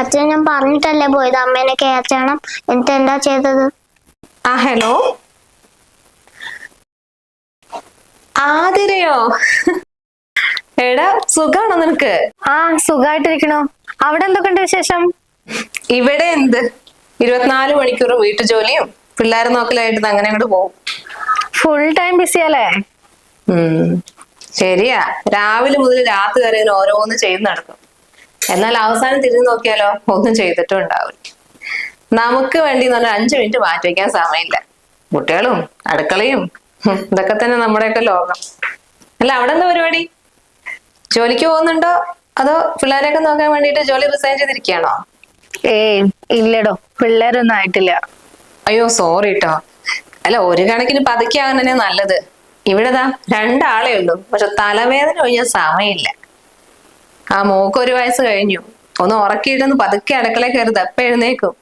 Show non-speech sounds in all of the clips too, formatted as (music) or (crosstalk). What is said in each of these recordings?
അച്ഛൻ ഞാൻ പറഞ്ഞിട്ടല്ലേ പോയത്? അമ്മേനെ കയറ്റണം എന്നിട്ട് എന്താ ചെയ്തത്? ആ ഹലോ ആതിരയോ? എടാ സുഖാണോ നിനക്ക്? ആ സുഖായിട്ടിരിക്കണോ അവിടെ എന്തൊക്കെയുണ്ട് വിശേഷം? ഇവിടെ എന്ത്? ഇരുപത്തിനാല് മണിക്കൂർ വീട്ടു ജോലിയും പിള്ളേരെ നോക്കലായിട്ട് അങ്ങനെ അങ്ങോട്ട് പോകും ഫുൾ ടൈം ബിസി അല്ലേ? ശരിയാ. രാവിലെ മുതൽ രാത്രി വരെ ഇങ്ങനെ ഓരോന്ന് ചെയ്ത് നടക്കും. എന്നാൽ അവസാനം തിരിഞ്ഞു നോക്കിയാലോ? ഒന്നും ചെയ്തിട്ടും ഉണ്ടാവില്ല. നമുക്ക് വേണ്ടി എന്ന് പറഞ്ഞാൽ അഞ്ചു മിനിറ്റ് മാറ്റി വയ്ക്കാൻ സമയമില്ല. കുട്ടികളും അടുക്കളയും ഇതൊക്കെ തന്നെ നമ്മുടെയൊക്കെ ലോകം. അല്ല അവിടെ എന്താ പരിപാടി? ജോലിക്ക് പോകുന്നുണ്ടോ? അതോ പിള്ളേരെയൊക്കെ നോക്കാൻ വേണ്ടിയിട്ട് ജോലി റിസൈൻ ചെയ്തിരിക്കുകയാണോ? ഏ ഇല്ലടോ. പിള്ളേരൊന്നും ആയിട്ടില്ല. അയ്യോ സോറി കേട്ടോ അല്ല ഒരു കണക്കിന് പതുക്കെ ആകുന്നതന്നെ നല്ലത്. ഇവിടെതാ രണ്ടാളേ ഉള്ളൂ. പക്ഷെ തലവേദന ഒഴിഞ്ഞ സമയമില്ല. ആ മോക്ക് ഒരു വയസ്സ് കഴിഞ്ഞു. ഒന്ന് ഉറക്കിയിട്ടൊന്ന് പതുക്കെ അടുക്കള കയറി എപ്പ എഴുന്നേക്കും?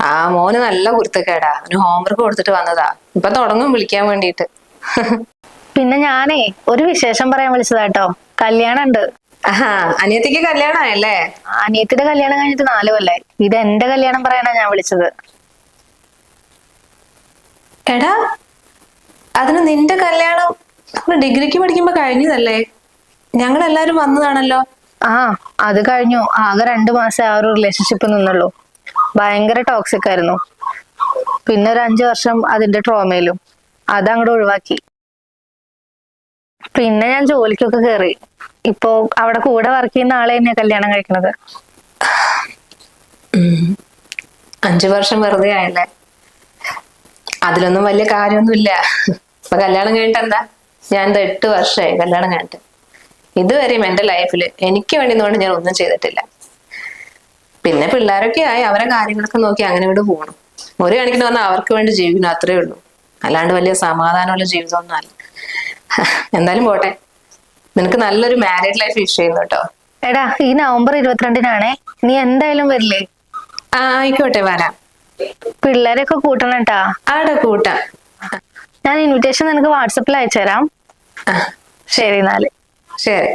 ആ മോന് നല്ല കുരുത്തക്കേടാ. അവന് ഹോംവർക്ക് കൊടുത്തിട്ട് വന്നതാ. ഇപ്പൊ തുടങ്ങും വിളിക്കാൻ വേണ്ടിട്ട് പിന്നെ ഞാനേ ഒരു വിശേഷം പറയാൻ വിളിച്ചതാട്ടോ. കല്യാണം ഉണ്ട് അനിയത്തിക്ക് കല്യാണമായല്ലേ അനിയത്തിന്റെ കല്യാണം കഴിഞ്ഞിട്ട് നാല് കൊല്ലായി. ഇത് എന്റെ കല്യാണം പറയാനാ ഞാൻ വിളിച്ചത്. എടാ അതിന് നിന്റെ കല്യാണം. ഡിഗ്രിക്ക് പഠിക്കുമ്പോ കഴിഞ്ഞതല്ലേ? ഞങ്ങൾ എല്ലാരും വന്നതാണല്ലോ. ആ അത് കഴിഞ്ഞു. ആകെ രണ്ടു മാസം ആ ഒരു റിലേഷൻഷിപ്പ് നിന്നുള്ളൂ. ഭയങ്കര ടോക്സിക് ആയിരുന്നു. പിന്നെ ഒരു അഞ്ചു വർഷം അതിന്റെ ട്രോമയിലും അതങ്ങോട്ട് ഒഴിവാക്കി. പിന്നെ ഞാൻ ജോലിക്കൊക്കെ കേറി. ഇപ്പോ അവിടെ കൂടെ വർക്ക് ചെയ്യുന്ന ആളെ തന്നെയാ കല്യാണം കഴിക്കണത്. അഞ്ചു വർഷം വെറുതെ ആയല്ലേ? അതിലൊന്നും വലിയ കാര്യമൊന്നുമില്ല. ഇപ്പൊ കല്യാണം കഴിഞ്ഞിട്ട് എന്താ ഞാൻ എട്ട് വർഷമായി കല്യാണം കഴിഞ്ഞിട്ട്. ഇതുവരെയും എന്റെ ലൈഫിൽ എനിക്ക് വേണ്ടി കൊണ്ട് ഞാൻ ഒന്നും ചെയ്തിട്ടില്ല. പിന്നെ പിള്ളേരൊക്കെ ആയി അവരെ കാര്യങ്ങളൊക്കെ നോക്കി അങ്ങനെ ഇവിടെ പോകണം ഒരു കണക്കിന് പറഞ്ഞാൽ അവർക്ക് വേണ്ടി ജീവിക്കണം അത്രേ ഉള്ളൂ. അല്ലാണ്ട് വലിയ സമാധാനമുള്ള ജീവിതമൊന്നും അല്ല. (laughs) എന്തായാലും പോട്ടെ. നിനക്ക് നല്ലൊരു മാരീഡ് ലൈഫ് വിഷ് ചെയ്യുന്നു കേട്ടോ. എടാ ഈ നവംബർ ഇരുപത്തിരണ്ടിനാണേ. നീ എന്തായാലും വരില്ലേ? ആ ആയിക്കോട്ടെ വരാം. പിള്ളേരൊക്കെ കൂട്ടണം കേട്ടാ ആടെ കൂട്ടാം. ഞാൻ ഇൻവിറ്റേഷൻ നിനക്ക് വാട്സപ്പിൽ അയച്ചു തരാം ശരി എന്നാൽ. ശരി.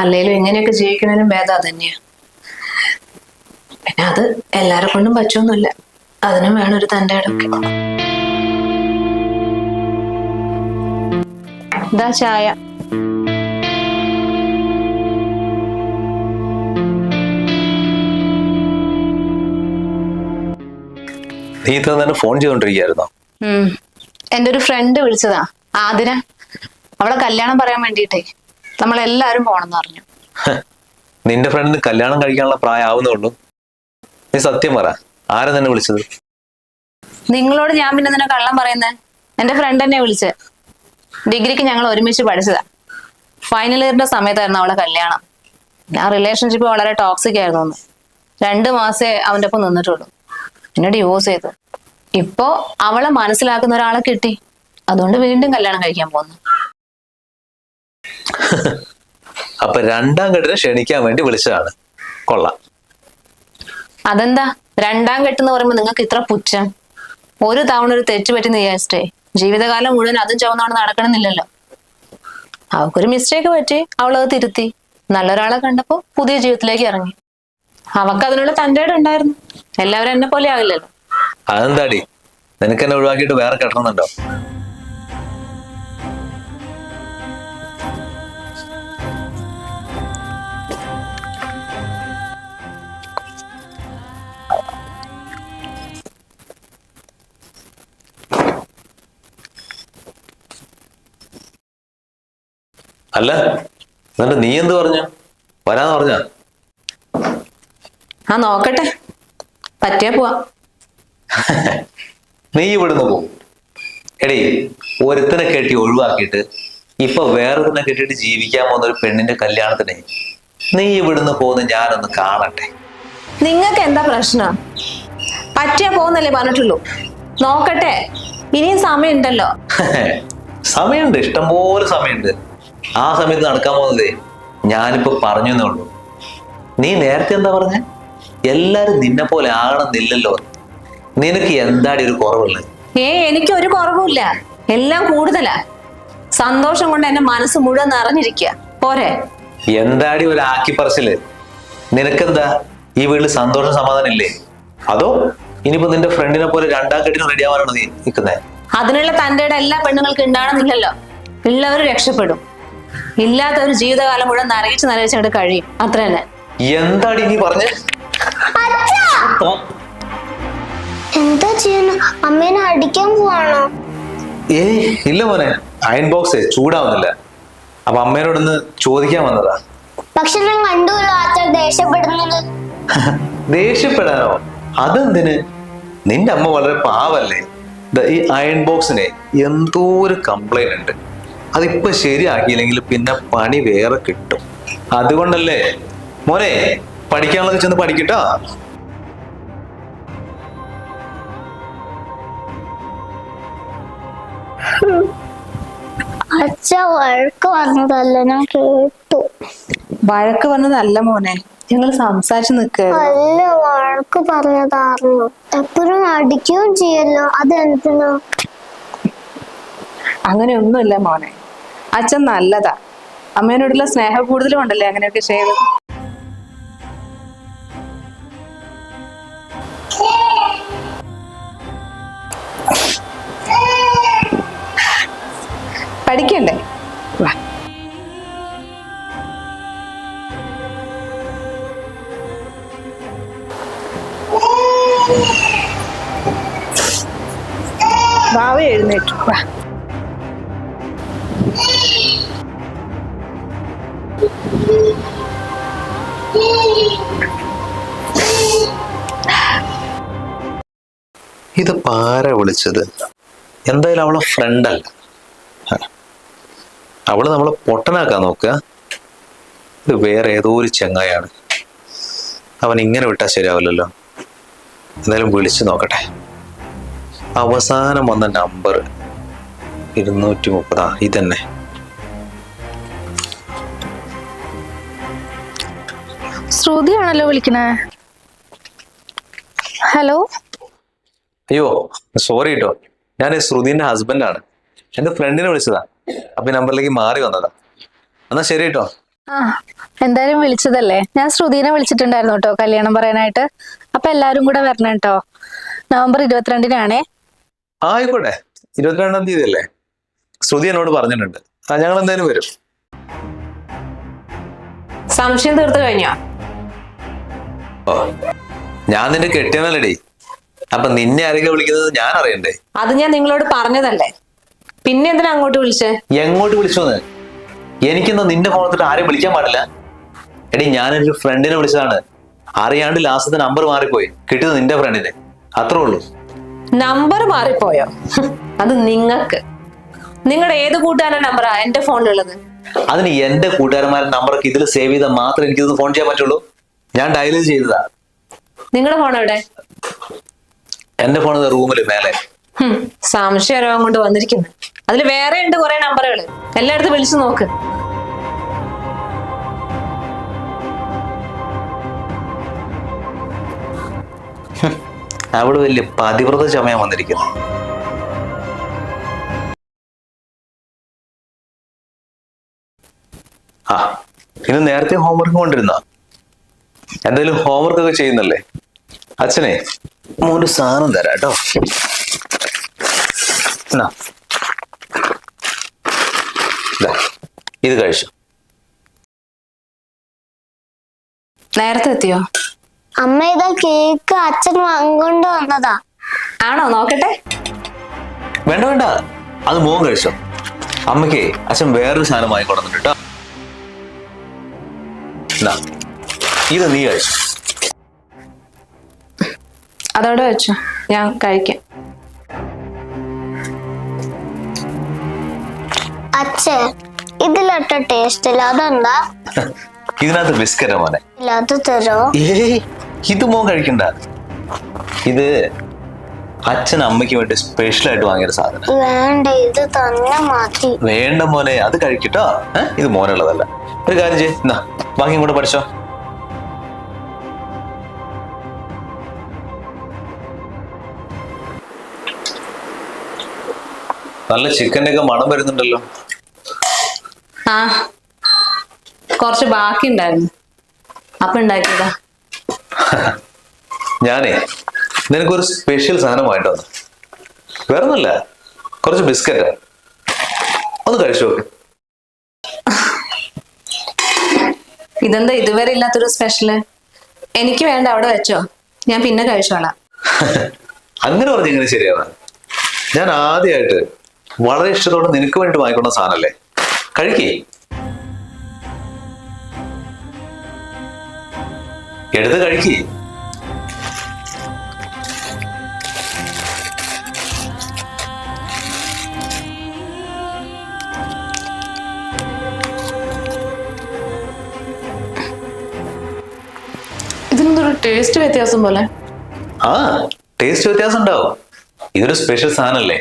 അല്ലെങ്കിലും ഇങ്ങനെയൊക്കെ ജീവിക്കുന്നതിനും ഭേദം തന്നെയാ പിന്നെ അത് എല്ലാരെ കൊണ്ടും പറ്റൊന്നുമില്ല അതിനും വേണം ഒരു തന്റെ ഇടയ്ക്ക് ഇതാ ചായ. നീ ഇത്ര തന്നെ ഫോൺ ചെയ്തോണ്ടിരിക്കുകയായിരുന്നോ? ഉം. എന്റെ ഒരു ഫ്രണ്ട് വിളിച്ചതാ ആതിര. അവളെ കല്യാണം പറയാൻ വേണ്ടിയിട്ടേ നമ്മളെല്ലാരും പോണെന്ന് പറഞ്ഞു. നിന്റെ ഫ്രണ്ടിന് കല്യാണം കഴിക്കാനുള്ള പ്രായമാവുന്നുള്ളു നീ സത്യം പറ ആരാ നിന്നെ വിളിച്ചത്? നിങ്ങളോട് ഞാൻ പിന്നെ നിന്നെ കള്ളം പറയുന്നേ? എന്റെ ഫ്രണ്ട് തന്നെ വിളിച്ച്. ഡിഗ്രിക്ക് ഞങ്ങൾ ഒരുമിച്ച് പഠിച്ചതാ. ഫൈനൽ ഇയറിന്റെ സമയത്തായിരുന്നു അവളെ കല്യാണം. ഞാൻ റിലേഷൻഷിപ്പ് വളരെ ടോക്സിക് ആയിരുന്നു രണ്ടു രണ്ട് മാസേ അവന്റെ ഒപ്പം നിന്നിട്ടുള്ളൂ. പിന്നെ ഡിവോഴ്സ് ചെയ്തു. ഇപ്പോ അവളെ മനസ്സിലാക്കുന്ന ഒരാളെ കിട്ടി. അതുകൊണ്ട് വീണ്ടും കല്യാണം കഴിക്കാൻ പോകുന്നു. (laughs) അപ്പൊ രണ്ടാം കെട്ടിനെ ക്ഷണിക്കാൻ വേണ്ടി വിളിച്ചതാണ്. കൊള്ളാം. അതെന്താ? രണ്ടാം കെട്ടെന്ന് പറയുമ്പോ നിങ്ങൾക്ക് ഇത്ര പുച്ഛം? ഒരു തവണ ഒരു തെറ്റ് പറ്റി വിചാരിച്ചിട്ടേ ജീവിതകാലം മുഴുവൻ അതും ചുവന്നാണ് നടക്കണമെന്നില്ലല്ലോ. അവക്കൊരു മിസ്റ്റേക്ക് പറ്റി അവളത് തിരുത്തി. നല്ലൊരാളെ കണ്ടപ്പോ പുതിയ ജീവിതത്തിലേക്ക് ഇറങ്ങി. അവക്ക് അതിനുള്ള തന്റെ ഉണ്ടായിരുന്നു എല്ലാവരും എന്നെ പോലെ ആകില്ലല്ലോ അതെന്താടി? നിനക്ക് എന്നെ ഒഴിവാക്കിയിട്ട് വേറെ കെട്ടണമെന്നുണ്ടോ അല്ല എന്നിട്ട് നീ എന്ത് പറഞ്ഞു? വരാന്ന് പറഞ്ഞ? ആ നോക്കട്ടെ. പറ്റിയാ പോവാ. നീ ഇവിടുന്ന് പോകും എടേ ഒരുത്തനെ കെട്ടി ഒഴിവാക്കിയിട്ട് ഇപ്പൊ വേറൊരുത്തനെ കെട്ടിയിട്ട് ജീവിക്കാൻ പോകുന്ന ഒരു പെണ്ണിന്റെ കല്യാണത്തിന് നീ ഇവിടുന്ന് പോകുന്ന ഞാനൊന്ന് കാണട്ടെ. നിങ്ങൾക്ക് എന്താ പ്രശ്നം? പറ്റിയാ പോകുന്നല്ലേ പറഞ്ഞിട്ടുള്ളൂ. നോക്കട്ടെ ഇനിയും സമയമുണ്ടല്ലോ. (laughs) സമയമുണ്ട് ഇഷ്ടംപോലെ സമയമുണ്ട്. ആ സമയത്ത് നടക്കാൻ പോകുന്നതേ ഞാനിപ്പോ പറഞ്ഞു എന്നേ ഉള്ളൂ. നീ നേരത്തെ എന്താ പറഞ്ഞ? എല്ലാരും നിന്നെ പോലെ ആകണമെന്നില്ലല്ലോ. നിനക്ക് എന്താടി ഒരു കുറവുള്ളത്? ഏ എനിക്ക് ഒരു കുറവുമില്ല. എല്ലാം കൂടുതലാ. സന്തോഷം കൊണ്ട് എന്റെ മനസ്സ് മുഴുവൻ നിറഞ്ഞിരിക്കുക പോരെ. എന്താടി ഒരു ആക്കി പറച്ചിൽ നിനക്കെന്താ? ഈ വീട്ടിൽ സന്തോഷം സമാധാനം ഇല്ലേ അതോ ഇനിയിപ്പോ നിന്റെ ഫ്രണ്ടിനെ പോലെ രണ്ടാം കെട്ടിന് റെഡി ആവാനാണോ നീ നിൽക്കുന്നത് അതിനുള്ള തന്റെ എല്ലാ പെണ്ണുങ്ങൾക്ക് ഉണ്ടാവണമെന്നില്ലല്ലോ ഉള്ളവർ രക്ഷപ്പെടും. ഇല്ലാത്ത ഒരു ജീവിതകാലം മുഴുവൻ നരകിച്ച് നരകിച്ചങ്ങോട്ട് കഴിയും. അത്ര തന്നെ എന്താടി നീ പറഞ്ഞേ? എന്താ ചെയ്യുന്നു? അമ്മേനെ അടിക്കാൻ പോവാണോ? ഏ ഇല്ല മോനെ. അയൺ ബോക്സ് ചൂടാവുന്നില്ല. അപ്പൊ അമ്മേനോടൊന്ന് ചോദിക്കാൻ വന്നതാ. പക്ഷെ ഞാൻ കണ്ടുവല്ലോ അച്ഛ ദേഷ്യപ്പെടുന്നത്? (laughs) ദേഷ്യപ്പെടാനോ? അതെന്തിന്? നിന്റെ അമ്മ വളരെ പാവല്ലേ. ഈ അയൺ ബോക്സിനെ എന്തോ ഒരു കംപ്ലൈന്റ് ഉണ്ട്. അതിപ്പോ ശരിയാക്കിയില്ലെങ്കിൽ പിന്നെ പണി വേറെ കിട്ടും. അതുകൊണ്ടല്ലേ. മോനെ പഠിക്കാനുള്ളത് ചെന്ന് പഠിക്കട്ടോ. അച്ഛ വഴക്ക് വന്നതല്ല ഞാൻ കേട്ടു. വഴക്ക് വന്നതല്ല മോനെ. ഞങ്ങൾ സംസാരിച്ചു നിൽക്കുകയായിരുന്നു. അല്ല വഴക്ക് പറഞ്ഞതായിരുന്നു. എപ്പോഴും അടിക്കുകയും ചെയ്യല്ലോ അതെന്തിനാ? അങ്ങനെയൊന്നുമില്ല മോനെ. അച്ഛൻ നല്ലതാ. അമ്മേനോടുള്ള സ്നേഹം കൂടുതലും ഉണ്ടല്ലേ അങ്ങനെയൊക്കെ ചെയ്തത് എഴുന്നേറ്റു ഇത് പാര വിളിച്ചത്. എന്തായാലും അവളെ ഫ്രണ്ടല്ല. അവൾ നമ്മളെ പൊട്ടനാക്കാൻ നോക്കുക. ഇത് വേറെ ഏതോ ഒരു ചെങ്ങായാണ് അവൻ ഇങ്ങനെ വിട്ടാൽ ശരിയാവില്ലല്ലോ. എന്തായാലും വിളിച്ചു നോക്കട്ടെ. അവസാനം വന്ന നമ്പർ ഇരുന്നൂറ്റി മുപ്പതാ ഇതന്നെ ശ്രുതിയാണല്ലോ വിളിക്കണേ. ഹലോ അയ്യോ സോറി കേട്ടോ ഞാൻ ശ്രുതിന്റെ ഹസ്ബൻഡാണ് എന്റെ ഫ്രണ്ടിനെ വിളിച്ചതാ. അപ്പൊ നമ്പറിലേക്ക് മാറി വന്നതാ. എന്നാ ശരി കേട്ടോ ആ എന്തായാലും വിളിച്ചതല്ലേ. ഞാൻ ശ്രുതിനെ വിളിച്ചിട്ടുണ്ടായിരുന്നു കേട്ടോ കല്യാണം പറയാനായിട്ട്. അപ്പൊ എല്ലാരും കൂടെ വരണം കേട്ടോ നവംബർ ഇരുപത്തിരണ്ടിനാണേ. ആയിക്കോട്ടെ. ഇരുപത്തിരണ്ടാം തീയതി അല്ലേ ശ്രുതി എന്നോട് പറഞ്ഞിട്ടുണ്ട്. ആ ഞങ്ങൾ എന്തായാലും വരും. സംശയം തീർത്തു കഴിഞ്ഞോ? ഓ ഞാൻ നിന്റെ കെട്ടിയവനല്ലടി അപ്പൊ നിന്നെ ആരെങ്കിലും വിളിക്കുന്നത് ഞാൻ അറിയണ്ടേ? അത് ഞാൻ നിങ്ങളോട് പറഞ്ഞതല്ലേ. പിന്നെ എന്തിനാ അങ്ങോട്ട് വിളിച്ചേ? എങ്ങോട്ട് വിളിച്ചോന്ന്? എനിക്കിന്ന് നിന്റെ ഫോണത്തിട്ട് ആരെയും വിളിക്കാൻ പാടില്ല. എടി ഞാനൊരു ഫ്രണ്ടിനെ വിളിച്ചതാണ്. അറിയാണ്ട് ലാസ്റ്റത്തെ നമ്പർ മാറിപ്പോയി. കിട്ടിയത് നിന്റെ ഫ്രണ്ടിനെ അത്രേ ഉള്ളൂ. നമ്പർ മാറിപ്പോയോ? അത് നിങ്ങൾക്ക്. നിങ്ങളുടെ ഏത് കൂട്ടുകാരുടെ നമ്പറാ എന്റെ ഫോണിലുള്ളത്. അതിന് എന്റെ കൂട്ടുകാരന്മാരുടെ നമ്പറൊക്കെ ഇതിൽ സേവ് ചെയ്താൽ മാത്രമേ എനിക്കിത് ഫോൺ ചെയ്യാൻ പറ്റുള്ളൂ. ഞാൻ ഡയൽ ചെയ്തതാ. നിങ്ങളുടെ ഫോൺ എവിടെ? എന്റെ ഫോൺ റൂമിൽ മേലെ. സംശയം സംശയ രോഗം കൊണ്ട് വന്നിരിക്കുന്നു. അതിൽ വേറെ ഉണ്ട് കുറെ നമ്പറുകൾ എല്ലായിടത്തും വിളിച്ചു നോക്ക്. അവിടെ വലിയ പതിവ്രത ചമയം വന്നിരിക്കുന്നു. ആ ഇന്ന് നേരത്തെ ഹോംവർക്ക് കൊണ്ടിരുന്ന. എന്തായാലും ഹോംവർക്ക് ഒക്കെ ചെയ്യുന്നല്ലേ? അച്ഛനെ ഒരു സാധനം തരാം കേട്ടോ. ഇത് കഴിച്ചു. നേരത്തെ എത്തിയോ? അമ്മ ഇതാ കേക്ക് അച്ഛൻ വാങ്ങിക്കൊണ്ട് വന്നതാ. ആണോ? നോക്കട്ടെ. വേണ്ട വേണ്ട. അത് മോൻ കഴിച്ചോ. അമ്മയ്ക്ക് അച്ഛൻ വേറൊരു സാധനം വാങ്ങിക്കൊടുന്നുണ്ട് കേട്ടോ. ഇത് നീ കഴിച്ചു. അതോടെ വെച്ചോ. ഞാൻ കഴിക്കാം. അച്ഛേ ഇതിലൊട്ട ടേസ്റ്റ് ഇല്ല. അതെന്താ? ഇതിനകത്ത് ബിസ്ക്കറ്റ് മോനെ. ഇല്ലാത്ത തരോ? ഏയ് ഇത് മോൻ കഴിക്കണ്ട. ഇത് അച്ഛൻ അമ്മയ്ക്ക് വേണ്ടി സ്പെഷ്യൽ ആയിട്ട് വാങ്ങിയൊരു സാധനം. വേണ്ട ഇത് തന്നെ മാറ്റി. വേണ്ട മോനെ അത് കഴിക്കട്ടോ? ഇത് മോനുള്ളതല്ല. ഒരു കാര്യം ചെയ്യ്. എന്നാ കൂടെ പഠിച്ചോ. നല്ല ചിക്കന്റെ ഒക്കെ മണം വരുന്നുണ്ടല്ലോ. ആ കുറച്ച് ബാക്കി ഉണ്ടായിരുന്നു അപ്പൊ ഉണ്ടാക്കിയതാ. ഞാനേ നിനക്കൊരു സ്പെഷ്യൽ സാധനം വാങ്ങിട്ട് വന്നു. വേറെ ഒന്നുമില്ല കുറച്ച് ബിസ്ക്കറ്റ് ഒന്ന് കഴിച്ചു നോക്ക്. ഇതെന്താ ഇതുവരെ ഇല്ലാത്തൊരു സ്പെഷ്യൽ എനിക്ക് വേണ്ട അവിടെ വെച്ചോ. ഞാൻ പിന്നെ കഴിച്ചോളാം. അങ്ങനെ പറഞ്ഞ എങ്ങനെ ശരിയാണ് ഞാൻ ആദ്യമായിട്ട് വളരെ ഇഷ്ടത്തോടെ നിനക്ക് വേണ്ടി വാങ്ങിക്കൊണ്ട സാധനല്ലേ കഴിക്കേ. എടുത്ത് കഴിക്കേ ടേസ്റ്റ് വ്യത്യാസം പോലെ. ആ ടേസ്റ്റ് വ്യത്യാസം ഉണ്ടാവും. ഇതൊരു സ്പെഷ്യൽ സാധനല്ലേ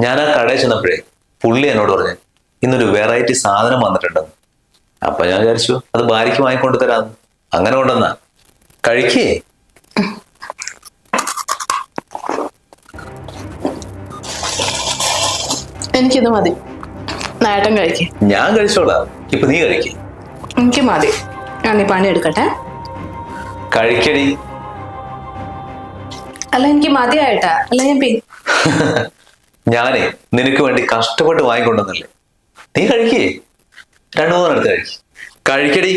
ഞാൻ ആ കടയിൽ ചെന്നപ്പോഴേ പുള്ളി എന്നോട് പറഞ്ഞു ഇന്നൊരു വെറൈറ്റി സാധനം വന്നിട്ടുണ്ടെന്ന്. അപ്പൊ ഞാൻ വിചാരിച്ചു അത് ഭാര്യയ്ക്ക് വാങ്ങിക്കൊണ്ട് തരാന്ന്. അങ്ങനെ കൊണ്ടുവന്നാ. കഴിക്കേ. എനിക്കിത് മതി. നേട്ടം കഴിക്കേ. ഞാൻ കഴിച്ചോളാം. ഇപ്പൊ നീ കഴിക്കേ. എനിക്ക് മതി. ഞാൻ നീ പണി എടുക്കട്ടെ. കഴിക്കടി. അല്ല എനിക്ക് മതിയായിട്ടാ. അല്ല ഞാൻ പി (laughs) ഞാനേ നിനക്ക് വേണ്ടി കഷ്ടപ്പെട്ട് വാങ്ങിക്കൊണ്ടെന്നല്ലേ നീ കഴിക്കേ. രണ്ടു മൂന്നെടുത്ത് കഴിക്കേ. കഴിക്കടി.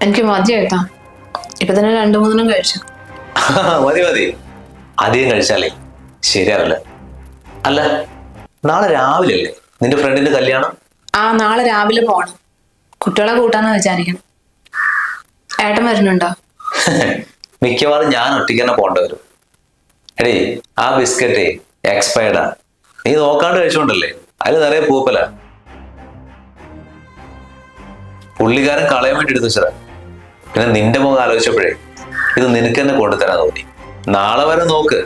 എനിക്ക് മതിയായിട്ടാ ഇപ്പൊ തന്നെ രണ്ടു മൂന്നെണ്ണം കഴിച്ചു. (laughs) മതി മതി. അധികം കഴിച്ചാലേ. ശരിയാവില്ല. അല്ല നാളെ രാവിലെ അല്ലേ നിന്റെ ഫ്രണ്ടിന്റെ കല്യാണം? ആ നാളെ രാവിലെ പോണം. കുട്ടികളെ കൂട്ടാന്ന് വിചാരിക്കണം ഏട്ടൻ വരുന്നുണ്ടോ? (laughs) മിക്കവാറും ഞാൻ ഒറ്റയ്ക്ക് തന്നെ പോകേണ്ടി വരും. എടേ ആ ബിസ്ക്കറ്റ് എക്സ്പയർഡാ. നീ നോക്കാണ്ട് കഴിച്ചോണ്ടല്ലേ? അതിൽ നിറയെ പൂപ്പല. പുള്ളിക്കാരൻ കളയാൻ വേണ്ടി എടുത്തു വെച്ചതാ പിന്നെ നിന്റെ മുഖം ആലോചിച്ചപ്പോഴേ ഇത് നിനക്ക് തന്നെ കൊണ്ടുതരാൻ തോന്നി. നാളെ വരെ നോക്ക്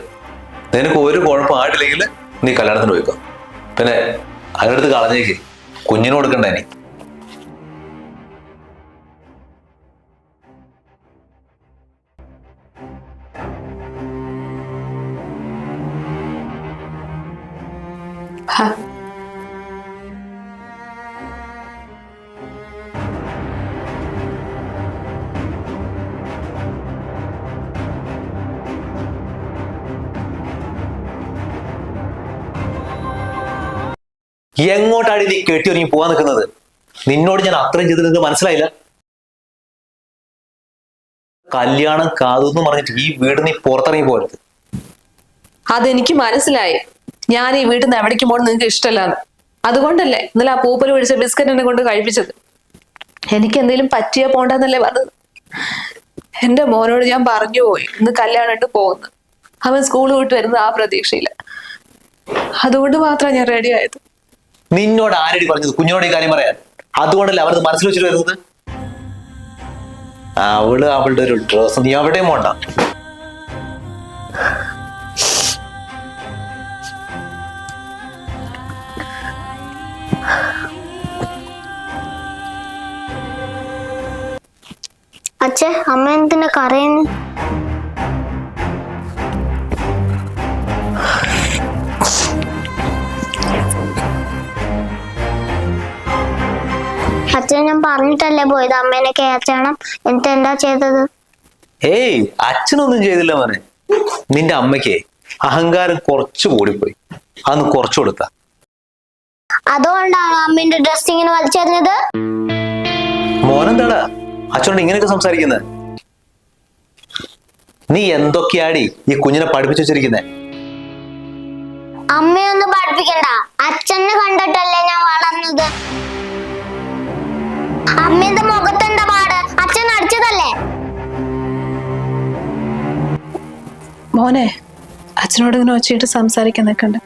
നിനക്ക് ഒരു കുഴപ്പമായിട്ടില്ലെങ്കിൽ നീ കല്യാണത്തിന് പോയിക്കോ. പിന്നെ അതിനടുത്ത് കളഞ്ഞേക്ക്. കുഞ്ഞിന് കൊടുക്കണ്ട ഇനി. എങ്ങോട്ടാണ് നീ കെട്ടി ഒരുങ്ങി പോവാൻ നിൽക്കുന്നത്? നിന്നോട് ഞാൻ അത്രയും ചെയ്ത് നിനക്ക് മനസ്സിലായില്ല? കല്യാണം കാതു എന്ന് പറഞ്ഞിട്ട് ഈ വീട് നീ പുറത്തിറങ്ങി പോരുത് അതെനിക്ക് മനസ്സിലായി. ഞാൻ ഈ വീട്ടിൽ നിന്ന് എവിടേക്ക് പോകണം നിങ്ങൾക്ക് ഇഷ്ടമല്ലാന്ന്. അതുകൊണ്ടല്ലേ ഇന്നലെ ആ പൂപ്പൽ പിടിച്ച ബിസ്ക്കറ്റ് എന്നെ കൊണ്ട് കഴിപ്പിച്ചത്? എനിക്ക് എന്തെങ്കിലും പറ്റിയാ പോണ്ടെന്നല്ലേ പറഞ്ഞത്? എന്റെ മോനോട് ഞാൻ പറഞ്ഞു പോയി. ഇന്ന് കല്യാണം ഇട്ട് പോകുന്നു. അവൻ സ്കൂൾ വിട്ട് വരുന്നത് ആ പ്രതീക്ഷയില്ല. അതുകൊണ്ട് മാത്രമാണ് ഞാൻ റെഡി ആയത്. നിന്നോട് ആരടി പറഞ്ഞത്? കുഞ്ഞിനോട് കാര്യം പറയാൻ. അതുകൊണ്ടല്ലേ അവരത് മനസ്സിൽ വെച്ചിട്ട് വരുന്നത്? അവൾ അവളുടെ ഒരു ഡ്രസ് നീ അവിടെയും പോണ്ട. അച്ഛ അമ്മ എന്തിനാ കരയുന്നു? അച്ഛൻ ഞാൻ പറഞ്ഞിട്ടല്ലേ പോയത്? അമ്മേനെ കയറ്റണം എന്നിട്ട് എന്താ ചെയ്തത്? ഏയ് അച്ഛനൊന്നും ചെയ്തില്ല മോനെ. നിന്റെ അമ്മയ്ക്ക് അഹങ്കാരം കുറച്ചു കൂടിപ്പോയി. അന്ന് കുറച്ചു കൊടുത്ത. അതുകൊണ്ടാണ് അമ്മേന്റെ ഡ്രസ് ഇങ്ങനെ വലിച്ചെറിഞ്ഞത്? മോനെന്താടാ? അച്ഛനോട് ഇങ്ങനെയൊക്കെ സംസാരിക്കുന്നത് നീ എന്തൊക്കെയാടി ഈ കുഞ്ഞിനെ പഠിപ്പിച്ചു വെച്ചിരിക്കുന്നേ? അമ്മയൊന്നും പഠിപ്പിക്കണ്ട. അച്ഛനെ കണ്ടിട്ടല്ലേ ഞാൻ വളർന്നത്. അമ്മയുടെ മുഖത്തെന്താ പാട്? അച്ഛൻ അടിച്ചതല്ലേ മോനെ അച്ഛനോട് ഇങ്ങനെ ഒച്ചയിട്ട് സംസാരിക്കാൻ നിൽക്കണ്ട.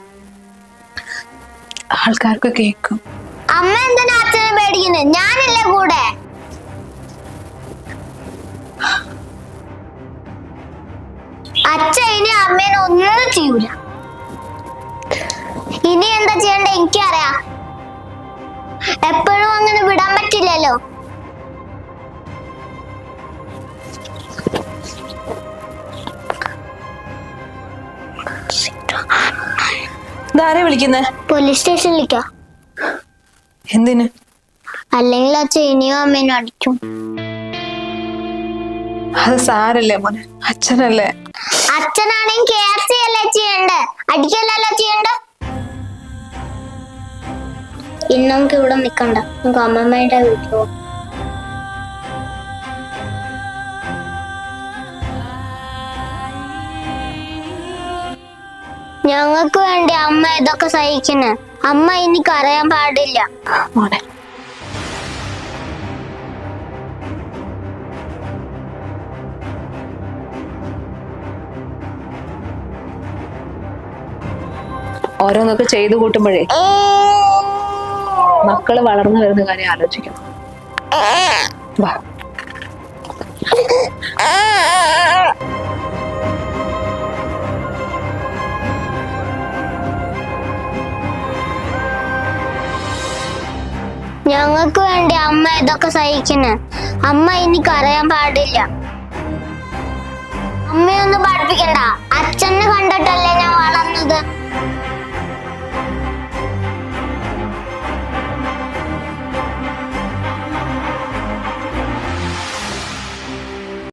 ആൾക്കാർക്ക് കേൾക്കും അമ്മ എന്തിനാ അച്ഛനെ പേടിക്കുന്നത് ഞാനല്ലേ കൂടെ? അച്ഛൻ ഇനി അമ്മേനെ ഒന്നും ചെയ്യൂല. ഇനി എന്താ ചെയ്യണ്ട എനിക്കറിയാം. എപ്പോഴും അങ്ങനെ വിടാൻ പറ്റില്ലല്ലോ. ഇതാരെ വിളിക്കുന്നേ? പോലീസ് സ്റ്റേഷനിലേക്കോ. എന്തിന്? അല്ലെങ്കിൽ അച്ഛൻ ഇനിയും അമ്മേനെ അടിക്കും. അത് സാരല്ലേ മോനെ? അച്ഛനല്ലേ? അച്ഛനാണെങ്കിൽ അടിക്കല്ലല്ലോ ചെയ്യണ്ട ഇന്ന് നമുക്ക് ഇവിടെ നിക്കണ്ട. നമുക്ക് അമ്മമ്മയുടെ വീട്ടിൽ പോവാം. ഞങ്ങൾക്ക് വേണ്ടി അമ്മ ഇതൊക്കെ സഹിക്കണേ അമ്മ ഇനി കരയാൻ പാടില്ല. മോനെ. ഓരോന്നൊക്കെ ചെയ്തു കൂട്ടുമ്പോഴേ. മക്കൾ വളർന്നു വരുന്ന കാര്യം ആലോചിക്കണം. വാ. ഞങ്ങൾക്ക് വേണ്ടി അമ്മ ഇതൊക്കെ സഹിക്കണേ അമ്മ ഇനി കരയാൻ പാടില്ല. അമ്മയൊന്നും പഠിപ്പിക്കണ്ട.